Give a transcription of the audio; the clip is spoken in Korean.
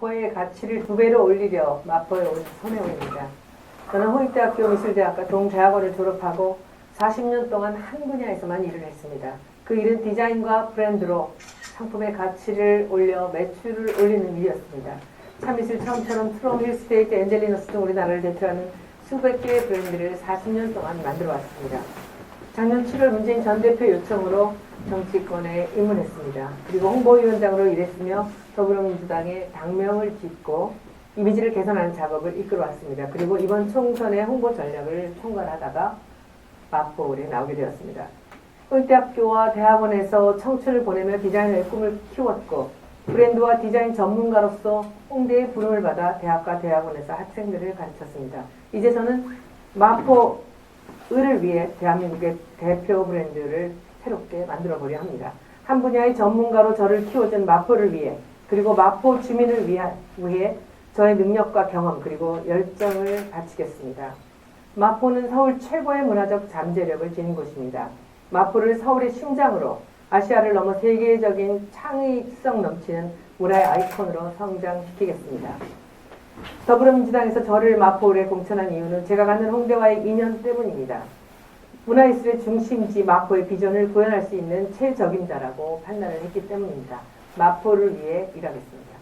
마포의 가치를 두 배로 올리려 마포에 온 손혜원입니다. 저는 홍익대학교 미술대학과 동대학원을 졸업하고 40년 동안 한 분야에서만 일을 했습니다. 그 일은 디자인과 브랜드로 상품의 가치를 올려 매출을 올리는 일이었습니다. 참이슬 처음처럼 트롬, 힐스테이트, 엔젤리너스 등 우리나라를 대표하는 수백 개의 브랜드를 40년 동안 만들어 왔습니다. 작년 7월 문재인 전 대표 요청으로 정치권에 입문했습니다. 그리고 홍보위원장으로 일했으며 더불어민주당의 당명을 짓고 이미지를 개선하는 작업을 이끌어 왔습니다. 그리고 이번 총선의 홍보 전략을 총괄하다가 마포울에 나오게 되었습니다. 홍대학교와 대학원에서 청춘을 보내며 디자이너의 꿈을 키웠고 브랜드와 디자인 전문가로서 홍대의 부름을 받아 대학과 대학원에서 학생들을 가르쳤습니다. 이제 저는 마포 을을 위해 대한민국의 대표 브랜드를 새롭게 만들어 보려 합니다. 한 분야의 전문가로 저를 키워준 마포를 위해 그리고 마포 주민을 위하- 위해 저의 능력과 경험 그리고 열정을 바치겠습니다. 마포는 서울 최고의 문화적 잠재력을 지닌 곳입니다. 마포를 서울의 심장으로 아시아를 넘어 세계적인 창의성 넘치는 문화의 아이콘으로 성장시키겠습니다. 더불어민주당에서 저를 마포울에 공천한 이유는 제가 갖는 홍대와의 인연 때문입니다. 문화예술의 중심지 마포의 비전을 구현할 수 있는 최적임자라고 판단을 했기 때문입니다. 마포를 위해 일하겠습니다.